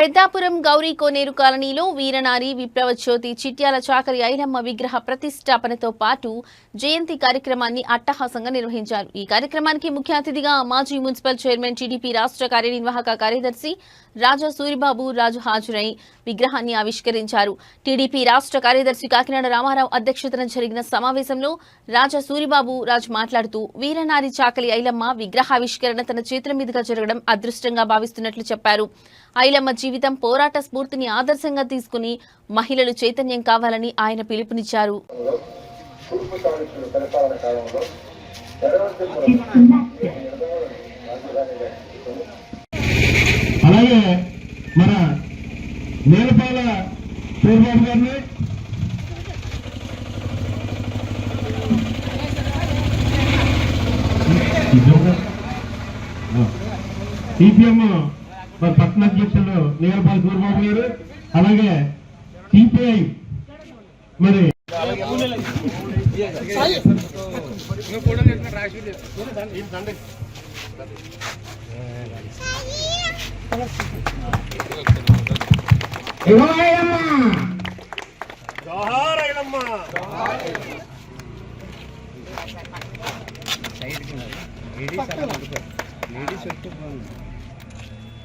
పెద్దాపురం గౌరీ కోనేరు కాలనీలో వీరనారి విప్లవ జ్యోతి చిట్యాల చాకరి ఐలమ్మ విగ్రహ ప్రతిష్టాపనతో పాటు జయంతి కార్యక్రమాన్ని అట్టహాసంగా నిర్వహించారు. ఈ కార్యక్రమానికి ముఖ్య అతిథిగా మాజీ మున్సిపల్ చైర్మన్ టీడీపీ రాష్ట్ర కార్యనిర్వాహక కార్యదర్శి రాజా సూరిబాబు రాజు హాజరై విగ్రహాన్ని ఆవిష్కరించారు. టీడీపీ రాష్ట్ర కార్యదర్శి కాకినాడ రామారావు అధ్యక్షతన జరిగిన సమావేశంలో రాజా సూరిబాబు రాజు మాట్లాడుతూ వీరనారి చాకలి ఐలమ్మ విగ్రహావిష్కరణ తన చేతుల మీదుగా జరగడం అదృష్టంగా భావిస్తున్నట్లు చెప్పారు. ఐలమ్మ జీవితం పోరాట స్ఫూర్తిని ఆదర్శంగా తీసుకుని మహిళలు చైతన్యం కావాలని ఆయన పిలుపునిచ్చారు. అలాగే మన నేలపాల గారిని మరి పట్టణ అధ్యక్షులు నేలపాల సూర్యబాబు గారు అలాగే సిపిఐ మరి లేడీస్ మహిళలు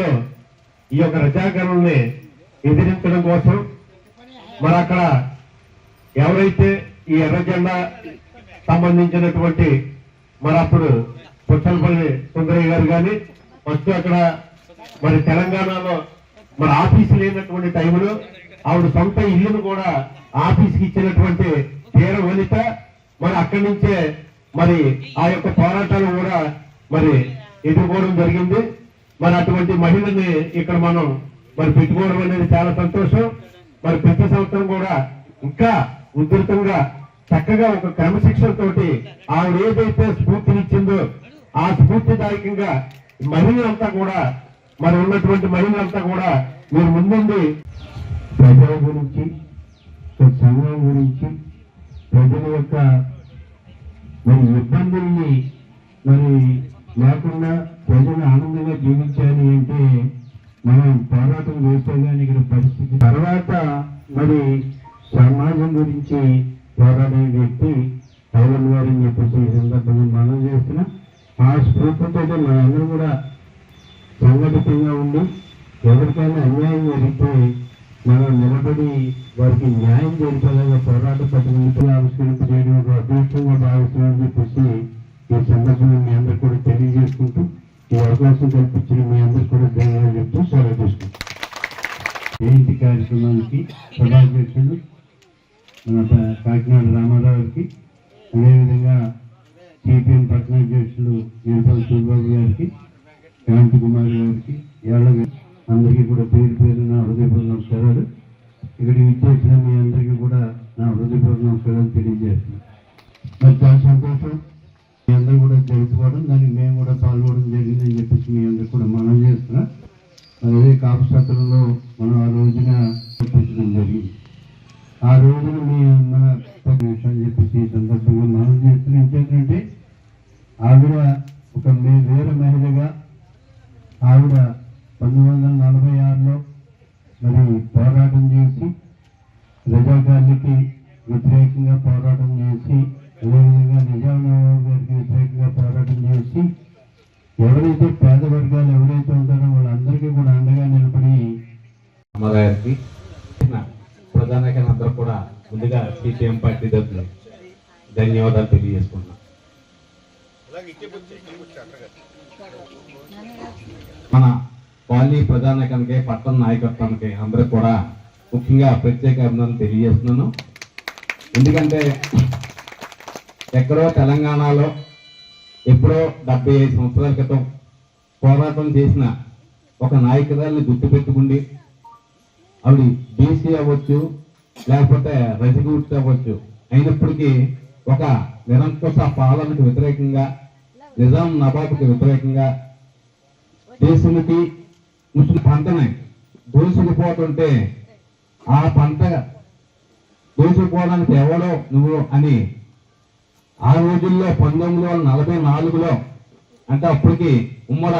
సమయంలో ఈ యొక్క రజాకరణని ఎదిరించడం కోసం మరి అక్కడ ఎవరైతే ఈ ఎర్రజెండా సంబంధించినటువంటి మరి అప్పుడు పుచ్చలపల్లి సుందరయ్య గారు కానీ ఫస్ట్ అక్కడ మరి తెలంగాణలో మరి ఆఫీసు లేనటువంటి టైంలో ఆవిడ సొంత ఇల్లును కూడా ఆఫీస్కి ఇచ్చినటువంటి తీర వనిత మరి అక్కడి నుంచే మరి ఆ యొక్క పోరాటాలు కూడా మరి ఎదుర్కోవడం జరిగింది. మరి అటువంటి మహిళని ఇక్కడ మనం మరి పెట్టుకోవడం అనేది చాలా సంతోషం. మరి ప్రతి సంవత్సరం కూడా ఇంకా ఉధృతంగా చక్కగా ఒక క్రమశిక్షణతోటి ఆవిడ ఏదైతే స్ఫూర్తినిచ్చిందో ఆ స్ఫూర్తిదాయకంగా మహిళలంతా కూడా మరి ఉన్నటువంటి మహిళలంతా కూడా మీరు ముందుండి ప్రజల గురించి సంఘం గురించి ప్రజల యొక్క మరి ఇబ్బందుల్ని మరి లేకుండా ప్రజలు ఆనందంగా జీవించాలి అంటే మనం పోరాటం చేస్తే కానీ ఇక్కడ పరిస్థితి. తర్వాత మరి సమాజం గురించి పోరాడే వ్యక్తి పవన్ అని చెప్పేసి ఈ సందర్భంగా మనం చేసిన ఆ స్ఫూర్తితో మనందరూ కూడా సంఘటితంగా ఉండి ఎవరికైనా అన్యాయం జరిగితే మనం నిలబడి వారికి న్యాయం జరిపేలాగా పోరాట పద్ధతులతో ఆవిష్కరింపు చేయడం ఒక అదృష్టంగా భావిస్తున్నామని చెప్పేసి ఈ సందర్భంగా మీ అందరు కూడా తెలియజేసుకుంటూ ఈ అవకాశం కల్పించిన మీ అందరు కూడా ధన్యవాదాలు చెప్తూ సెలవు తీసుకుంటాం. జయంతి కార్యక్రమానికి సభాధ్యక్షుడు మన కాకినాడ రామారావుకి అదేవిధంగా సిపిఎం పట్టణాధ్యక్షులు నిరుపల్ సూర్బాబు గారికి శాంతి కుమార్ గారికి యాదవ్ అందరికీ కూడా పేరు పేరు నా హృదయపూర్వ నమస్కారాలు. ఇక్కడికి విచ్చేసిన మీ అందరికీ కూడా నా హృదయపూర్వ నమస్కారాలు తెలియజేస్తున్నాను. మరి చాలా సంతోషం. మీ అందరూ కూడా తెలుసుకోవడం దానికి మేము కూడా పాల్గొనడం జరిగిందని చెప్పేసి మీ అందరూ కూడా మనం చేస్తున్నాం. అదే కాపు సత్రంలో మనం ఆ రోజున చెప్పించడం జరిగింది. ఆ రోజున మీ మన పది చెప్పేసి ఈ సందర్భంగా మనం చేస్తున్నాం ఏంటంటే ఆవిడ ఒక మే వేరే మహిళగా ఆవిడ పంతొమ్మిది వందల నలభై ఆరులో మరి పోరాటం చేసి రజాకార్లకి వ్యతిరేకంగా పోరాటం చేసి వాళ్ళు ఎవరైతే ఉంటారో వాళ్ళందరికీ కూడా అండగా నిలబడి అమ్మగారికి ప్రధానంగా అందరూ కూడా ముందుగా సిపిఎం పార్టీ తరఫున ధన్యవాదాలు తెలియజేసుకున్నాం మన కాలనీ కనుక పట్టణ నాయకత్వానికి అందరూ కూడా ముఖ్యంగా ప్రత్యేక అభినందనలు తెలియజేస్తున్నాను. ఎందుకంటే ఎక్కడో తెలంగాణలో ఎప్పుడో డెబ్బై ఐదు సంవత్సరాల క్రితం పోరాటం చేసిన ఒక నాయకురాల్ని గుర్తు పెట్టుకుండి. ఆవిడ బీసీ అవ్వచ్చు లేకపోతే రజగూర్తి అవ్వచ్చు. అయినప్పటికీ ఒక నిరంకుశ పాలనకు వ్యతిరేకంగా నిజాం నవాబుకి వ్యతిరేకంగా దేశముకి ముస్లిం పంటని దూసుకుపోతుంటే ఆ పంట దూసుకుపోవడానికి ఎవడో నువ్వు అని ఆ రోజుల్లో పంతొమ్మిది వందల నలభై నాలుగులో అంటే అప్పటికి ఉమ్మడ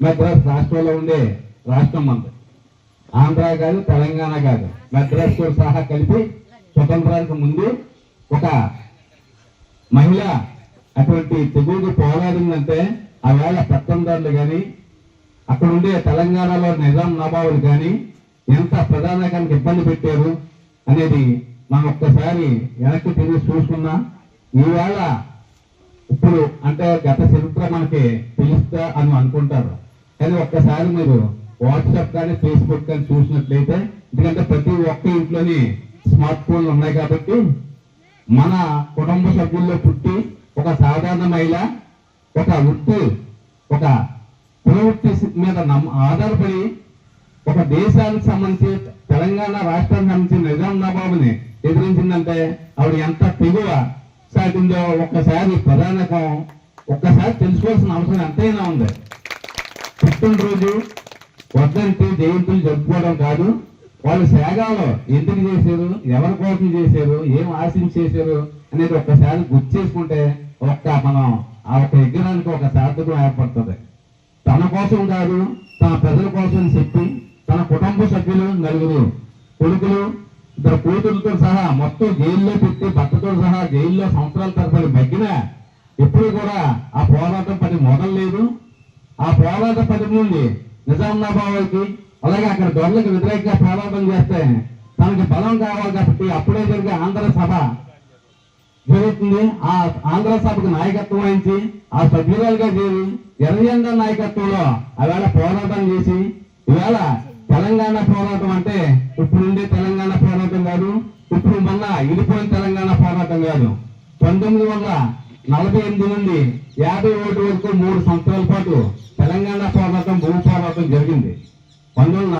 మద్రాస్ రాష్ట్రంలో ఉండే రాష్ట్రం మనది ఆంధ్ర కాదు తెలంగాణ కాదు. మద్రాస్ కూడా సహా కలిపి స్వతంత్రానికి ముందు ఒక మహిళ అటువంటి తెగులు పోరాడిందంటే ఆ వేళ పెత్తందారులు కానీ అక్కడ ఉండే తెలంగాణలో నిజాం నవాబులు కానీ ఎంత ప్రధానకానికి ఇబ్బంది పెట్టారు అనేది మనం ఒక్కసారి వెనక్కి తిరిగి చూసుకున్నా ఈవేళ ఇప్పుడు అంటే గత చరిత్ర మనకి తెలుస్తా అని అనుకుంటారు. కానీ ఒక్కసారి మీరు వాట్సాప్ కానీ ఫేస్బుక్ కానీ చూసినట్లయితే ఎందుకంటే ప్రతి ఒక్క ఇంట్లోని స్మార్ట్ ఫోన్లు ఉన్నాయి కాబట్టి మన కుటుంబ సభ్యుల్లో పుట్టి ఒక సాధారణ మహిళ ఒక వృత్తి ఒక ప్రవృత్తి మీద నమ్మ ఆధారపడి ఒక దేశానికి సంబంధించి తెలంగాణ రాష్ట్రానికి సంబంధించి నిజాం నవాబుని ఎదిరించిందంటే ఆవిడ ఎంత తెగువ సాగిందో ఒక్కసారి ప్రధానకం ఒక్కసారి తెలుసుకోవాల్సిన అవసరం ఎంతైనా ఉంది. పుట్టినరోజు వద్దంటే జయంతులు జరుపుకోవడం కాదు. వాళ్ళు సేగాలు ఎందుకు చేశారు ఎవరి కోసం చేశారు ఏం ఆశించి చేశారు అనేది ఒక్కసారి గుర్తు చేసుకుంటే ఒక్క మనం ఆ ఒక్క విగ్రహానికి ఒక సార్థకం ఏర్పడుతుంది. తన కోసం కాదు తన ప్రజల కోసం చెప్పి తన కుటుంబ సభ్యులు నలుగురు కొడుకులు ఇద్దరు కూతురుతో సహా మొత్తం జైల్లో పెట్టి భర్తతో సహా జైల్లో సంవత్సరాల తరబడి మగ్గిన ఎప్పుడు కూడా ఆ పోరాటం పని మొదలలేదు. ఆ పోరాట పని నుండి నిజాం అలాగే అక్కడ దొరలకు వ్యతిరేకంగా పోరాటం చేస్తే తనకి బలం కావాలి కాబట్టి అప్పుడే జరిగే ఆంధ్ర సభ జరుగుతుంది. ఆ ఆంధ్ర సభకు నాయకత్వం వహించి ఆ సభ్యురాలుగా చేరి ఎర్రజెండా నాయకత్వంలో ఆవేళ పోరాటం చేసి ఈవేళ తెలంగాణ పోరాటం అంటే ఇప్పుడు ఉండే ఇప్పుడు తెలంగాణ పోరాటం కాదు. పంతొమ్మిది వందల నలభై ఎనిమిది నుండి యాభై ఒకటి వరకు మూడు సంవత్సరాల పాటు తెలంగాణ పోరాటం భూ పోరాటం జరిగింది. పంతొమ్మిది